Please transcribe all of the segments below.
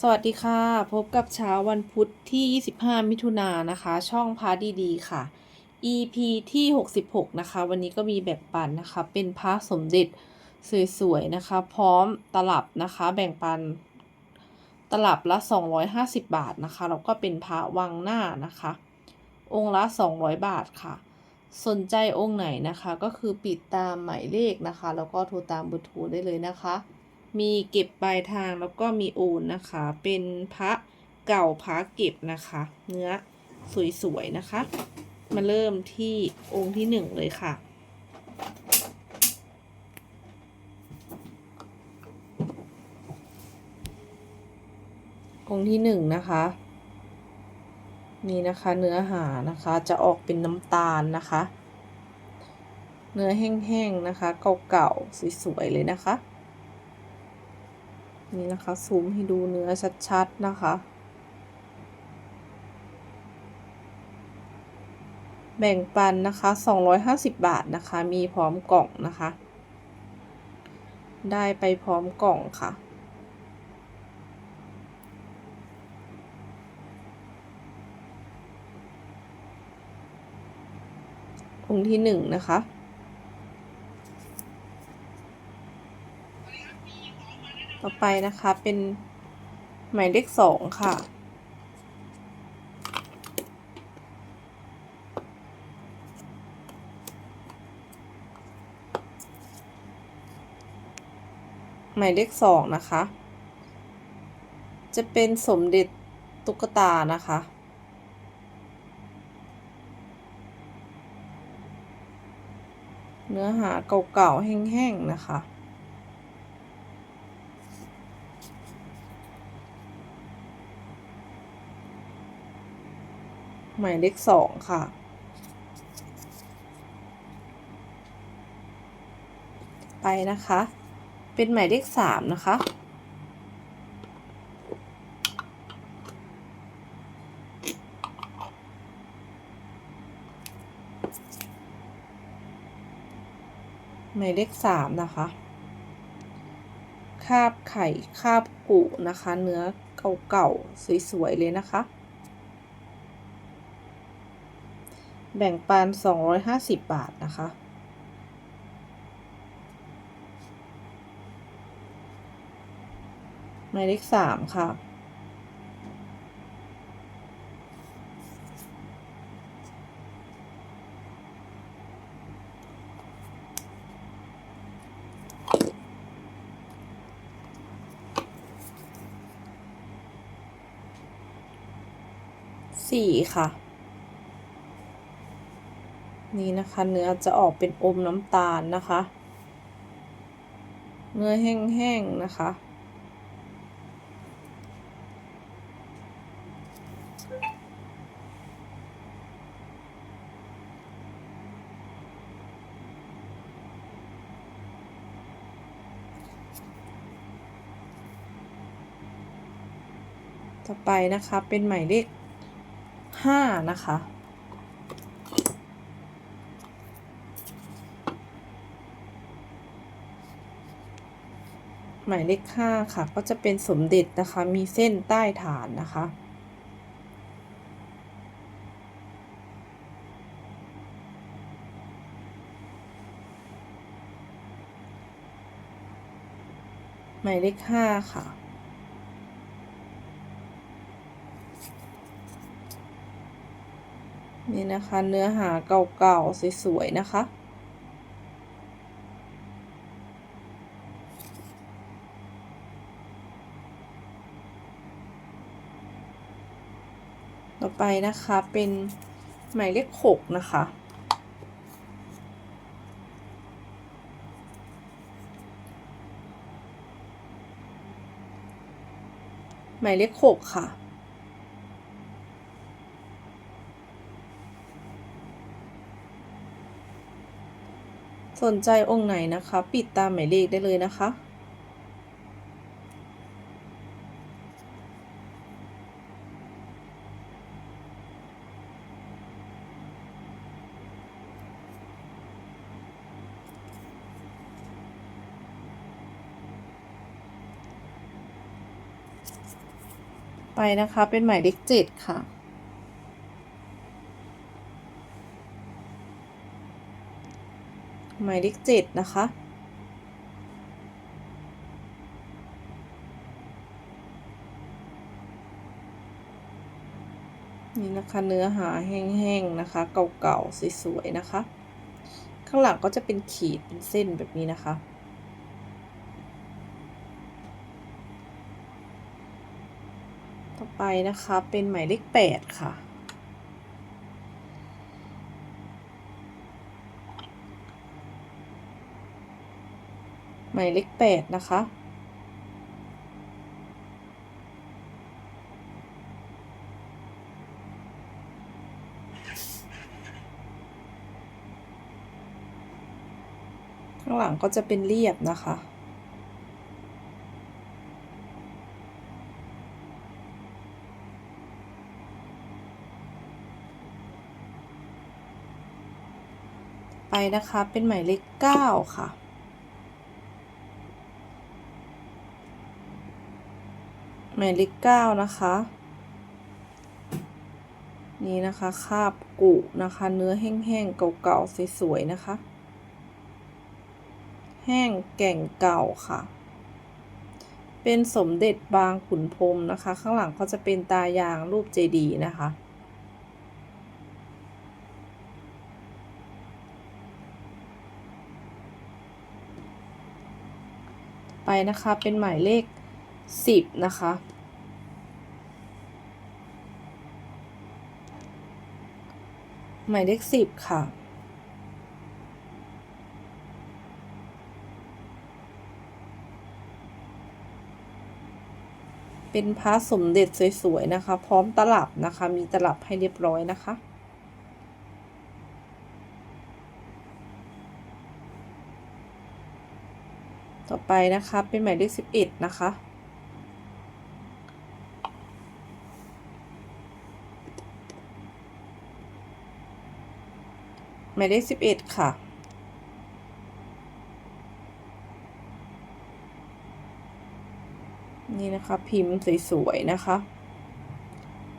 สวัสดีค่ะ พบกับเช้าวันพุธที่ 25 มิถุนายนนะคะ ช่องพาดีๆค่ะ EP ที่ 66 นะคะ วันนี้ก็มีแบบปันนะคะ เป็นพระสมเด็จสวยๆนะคะ พร้อมตลับนะคะ แบ่งปันตลับละ 250 บาทนะคะ แล้วก็เป็นพระวังหน้านะคะ องค์ละ 200 บาทค่ะ สนใจองค์ไหนนะคะ ก็คือปิดตามหมายเลขนะคะ แล้วก็โทรตามเบอร์โทรได้เลยนะคะ มีเก็บปลายทางแล้วก็มีโอนนะคะ เป็นพระเก่าพระเก็บนะคะ เนื้อสวยๆนะคะ มาเริ่มที่องค์ที่หนึ่งเลยค่ะ องค์ที่หนึ่งนะคะ นี่นะคะเนื้อหานะคะจะออกเป็นน้ำตาลนะคะ เนื้อแห้งๆนะคะ เก่าๆสวยๆเลยนะคะ นี่นะคะ ซูมให้ดูเนื้อชัดๆ นะคะ แบ่งปันนะคะ 250 บาทนะคะ มีพร้อมกล่องนะคะ ได้ไปพร้อมกล่องค่ะองค์ที่หนึ่งนะคะ ต่อไปนะคะเป็นหมายเลขสองค่ะ หมายเลขสองนะคะ จะเป็นสมเด็จตุ๊กตานะคะเนื้อหาเก่าๆแห้งๆนะคะ หมายเลขสองค่ะ ไปนะคะ เป็นหมายเลขสามนะคะ หมายเลขสามนะคะคาบไข่คาบกุนะคะ เนื้อเก่าๆสวยๆเลยนะคะ แบ่งปัน 250 บาทนะคะ หมายเลขสามค่ะ สี่ค่ะ นี่นะคะ เนื้อจะออกเป็นอมน้ำตาลนะคะ เนื้อแห้งๆนะคะ ต่อไปนะคะเป็นหมายเลขห้านะคะ หมายเลขห้าค่ะ ก็จะเป็นสมเด็จนะคะ มีเส้นใต้ฐานนะคะ หมายเลขห้าค่ะนี่นะคะเนื้อหาเก่าๆ สวย ๆ นะคะ ต่อไปนะคะเป็นหมายเลขหกนะคะ หมายเลขหกค่ะ สนใจองค์ไหนนะคะ ปิดตามหมายเลขได้เลยนะคะ ไปนะคะ เป็นหมายเลขเจ็ดค่ะ หมายเลขเจ็ดนะคะ นี่นะคะเนื้อหาแห้งๆนะคะ เก่าๆ สวยๆ นะคะ ข้างหลังก็จะเป็นขีดเป็นเส้นแบบนี้นะคะ ต่อ ไปนะคะเป็นหมายเลขแปดค่ะ หมายเลขแปดนะคะข้างหลังก็จะเป็นเรียบนะคะ ไปนะคะเป็นหมายเลขเก้าค่ะ หมายเลขเก้านะคะ นี่นะคะคาบกุนะคะ เนื้อแห้งๆเก่าๆสวยๆนะคะ แห้งแก่งเก่าค่ะ เป็นสมเด็จบางขุนพรมนะคะ ข้างหลังก็จะเป็นตายางรูปเจดีนะคะ ไปนะคะ เป็นหมายเลขสิบนะคะ หมายเลขสิบค่ะ เป็นพระสมเด็จสวยๆนะคะ พร้อมตลับนะคะ มีตลับให้เรียบร้อยนะคะ ต่อไปนะคะเป็นหมายเลขสิบเอ็ดนะคะหมายเลขสิบเอ็ดค่ะ นี่นะคะพิมพ์สวยๆนะคะ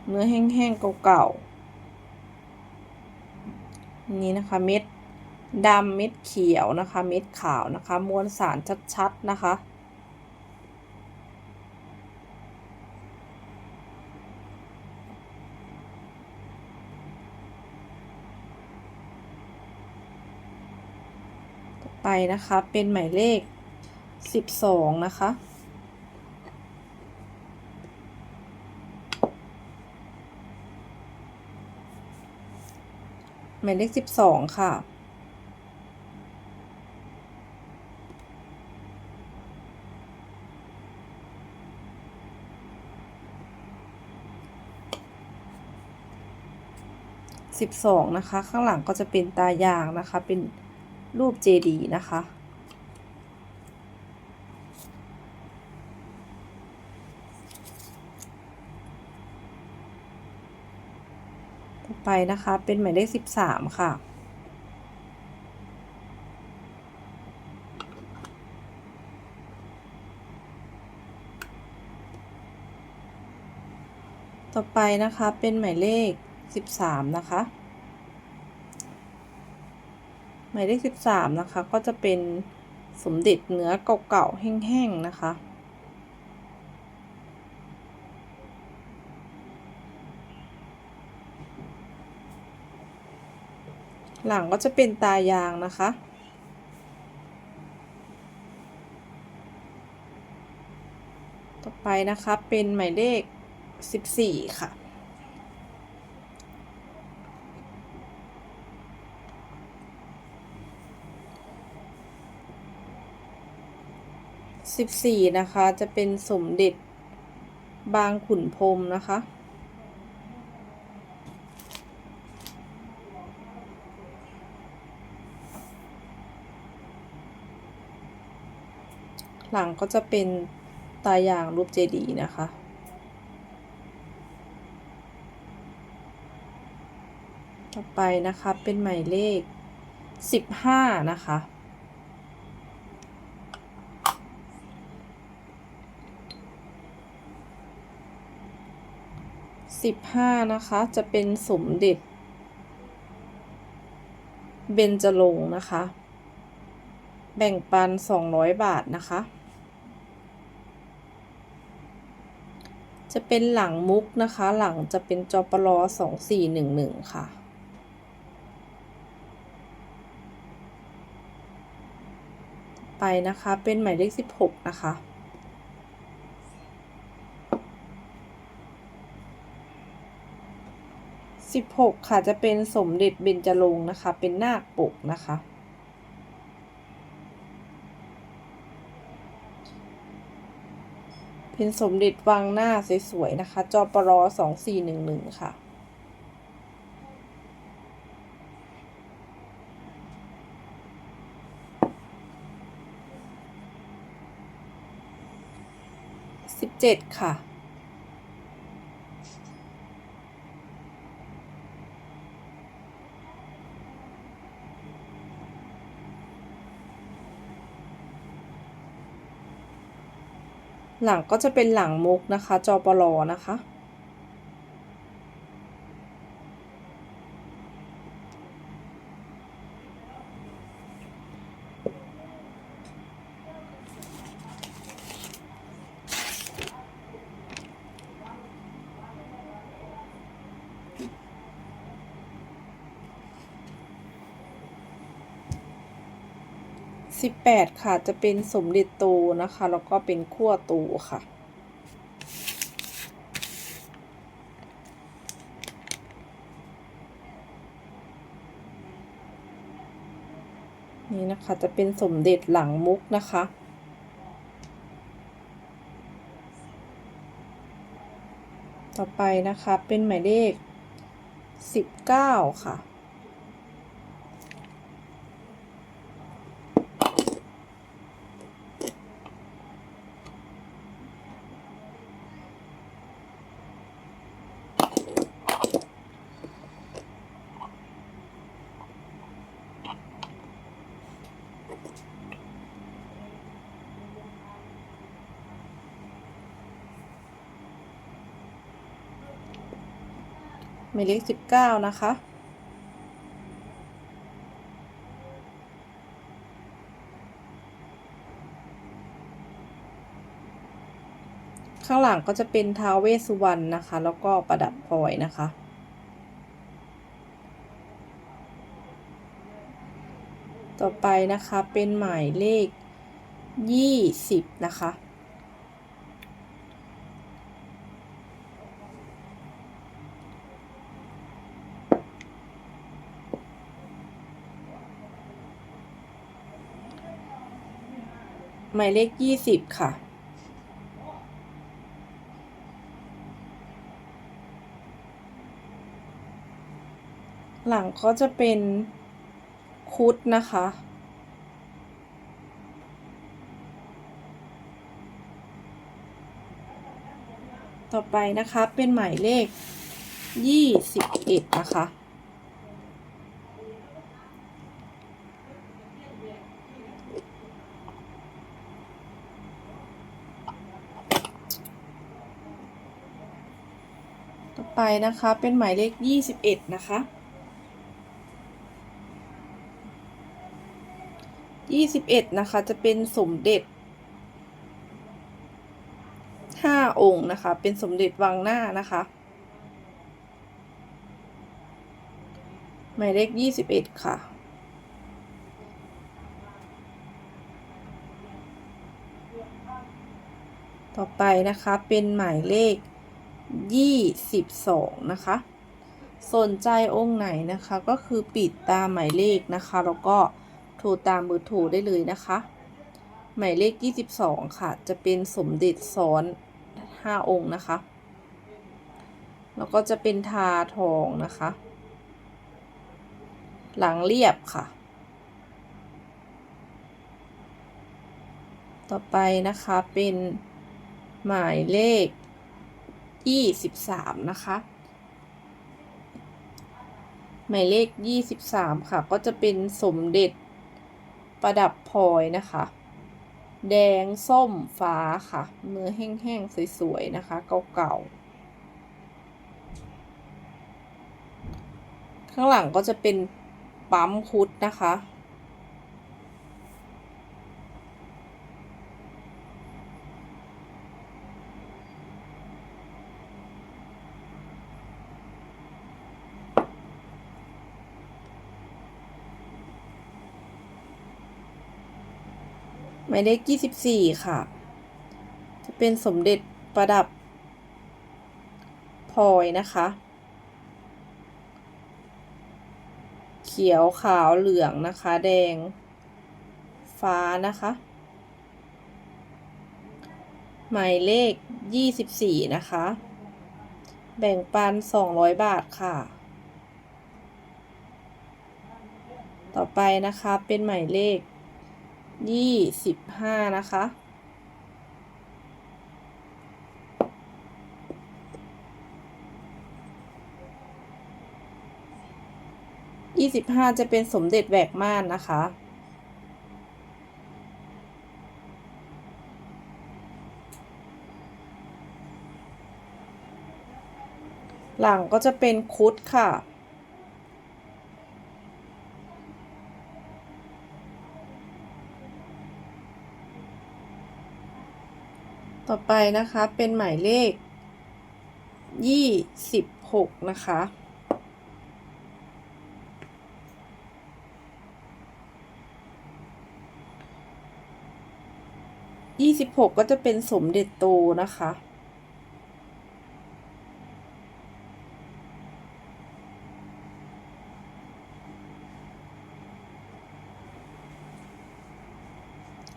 เนื้อแห้งๆเก่าๆนี่นะคะเม็ด ดำเม็ดเขียวนะคะ เม็ดขาวนะคะ มวลสารชัดๆนะคะต่อไปนะคะ เป็นหมายเลขสิบสองนะคะหมายเลขสิบสองค่ะ สิบสองนะคะ ข้างหลังก็จะเป็นตายางนะคะ เป็นรูปเจดีนะคะ ต่อไปนะคะ เป็นหมายเลขสิบสามค่ะต่อไปนะคะเป็นหมายเลข สิบสามนะคะหมายเลขสิบสามนะคะก็จะเป็นสมเด็จเนื้อเก่าๆแห้งๆนะคะหลังก็จะเป็นตายางนะคะ ต่อไปนะคะเป็นหมายเลขสิบสี่ค่ะ สิบสี่นะคะ จะเป็นสมเด็จบางขุนพรมนะคะ หลังก็จะเป็นตายางรูปเจดีย์นะคะต่อไปนะคะเป็นหมายเลขสิบห้านะคะ สิบห้านะคะ จะเป็นสมเด็จ เบญจรงค์นะคะ แบ่งปันสองร้อยบาทนะคะ จะเป็นหลังมุกนะคะ หลังจะเป็นจอปลอสองสี่หนึ่งหนึ่งค่ะไปนะคะ เป็นหมายเลขสิบหกนะคะ สิบหกค่ะจะเป็นสมเด็จเบญจรงค์นะคะ เป็นนาคปกนะคะ เป็นสมเด็จวางหน้าสวยๆนะคะจอปรอสองสี่หนึ่งหนึ่งค่ะสิบเจ็ดค่ะ หลังก็จะเป็นหลังมุกนะคะจอปลอนะคะ สิบแปดค่ะจะเป็นสมเด็จโตนะคะ แล้วก็เป็นขั้วโตค่ะ นี่นะคะจะเป็นสมเด็จหลังมุกนะคะต่อไปนะคะเป็นหมายเลขสิบเก้าค่ะ หมายเลขสิบเก้านะคะ ข้างหลังก็จะเป็นท้าวเวสสุวรรณนะคะ แล้วก็ประดับพลอยนะคะต่อไปนะคะเป็นหมายเลขยี่สิบนะคะ หมายเลขยี่สิบค่ะ หลังก็จะเป็นคุดนะคะ ต่อไปนะคะเป็นหมายเลขยี่สิบเอ็ดนะคะ ไปนะคะเป็นหมายเลขยี่สิบเอ็ดนะคะยี่สิบเอ็ดนะคะ จะเป็นสมเด็จห้าองค์นะคะ เป็นสมเด็จวังหน้านะคะ หมายเลขยี่สิบเอ็ดค่ะต่อไปนะคะเป็นหมายเลข ยี่สิบสองนะคะ สนใจองค์ไหนนะคะก็คือปิดตามหมายเลขนะคะ แล้วก็โทรตามเบอร์โทรได้เลยนะคะ หมายเลขยี่สิบสองค่ะ จะเป็นสมเด็จซ้อนห้าองค์นะคะ แล้วก็จะเป็นทาทองนะคะ หลังเรียบค่ะ ต่อไปนะคะเป็นหมายเลข ยี่สิบสามนะคะ หมายเลขยี่สิบสามค่ะ ก็จะเป็นสมเด็จประดับพลอยนะคะ แดงส้มฟ้าค่ะมือแห้งๆ สวยๆ นะคะ เก่าๆ ข้างหลังก็จะเป็นปั๊มคุดนะคะ มายเลขยี่สิบสี่ค่ะ จะเป็นสมเด็จประดับพลอยนะคะ เขียวขาวเหลืองนะคะ แดง ฟ้านะคะ หมายเลขยี่สิบสี่นะคะ แบ่งปันสองร้อยบาทค่ะ ต่อไปนะคะเป็นหมายเลข ยี่สิบห้านะคะ ยี่สิบห้าจะเป็นสมเด็จแหวกม่านนะคะหลังก็จะเป็นคุดค่ะ ต่อไปนะคะเป็นหมายเลขยี่สิบหกนะคะ ยี่สิบหกก็จะเป็นสมเด็จโตนะคะ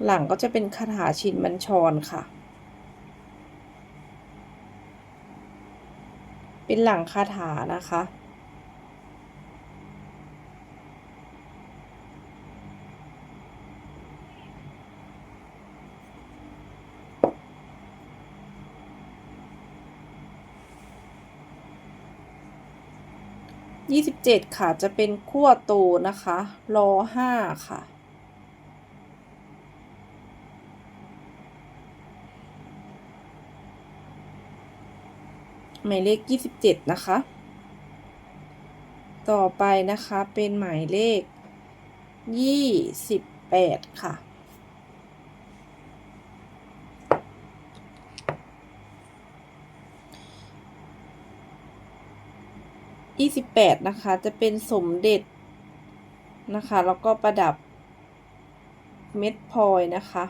หลังก็จะเป็นคาถาชินบัญชรค่ะ เป็นหลังคาถานะคะ ยี่สิบเจ็ดค่ะ จะเป็นขั้วโตนะคะ รอห้าค่ะ หมายเลขยี่สิบเจ็ดนะคะ ต่อไปนะคะเป็นหมายเลขยี่สิบแปดค่ะ ยี่สิบแปดนะคะจะเป็นสมเด็จนะคะ แล้วก็ประดับเม็ดพลอยนะคะ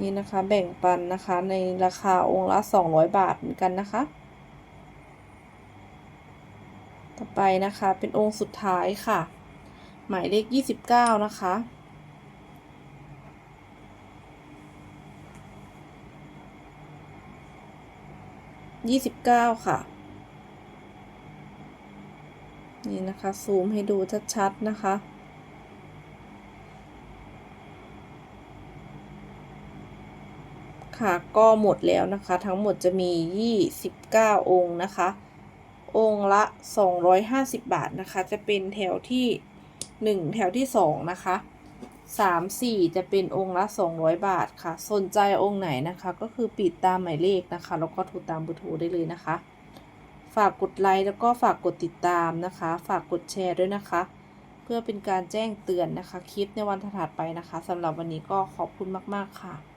นี่นะคะแบ่งปันนะคะในราคาองค์ละ 200 บาทเหมือนกันนะคะ ต่อไปนะคะเป็นองค์สุดท้ายค่ะ หมายเลข 29 นะคะ29ค่ะ นี่นะคะ ซูมให้ดูชัดๆนะคะ ค่ะก็หมดแล้วนะคะ ทั้งหมดจะมี 29 องค์นะคะ องค์ละ 250 บาทนะคะ จะเป็นแถวที่ 1 แถวที่ 2 นะคะ 3 4 จะเป็นองค์ละ 200 บาทค่ะ สนใจองค์ไหนนะคะ ก็คือปิดตามหมายเลขนะคะ แล้วก็โทรตามบอร์โทรได้เลยนะคะ ฝากกดไลค์แล้วก็ฝากกดติดตามนะคะ ฝากกดแชร์ด้วยนะคะเพื่อเป็นการแจ้งเตือนนะคะ คลิปในวันถัดไปนะคะสำหรับวันนี้ก็ขอบคุณมาก ๆ ค่ะ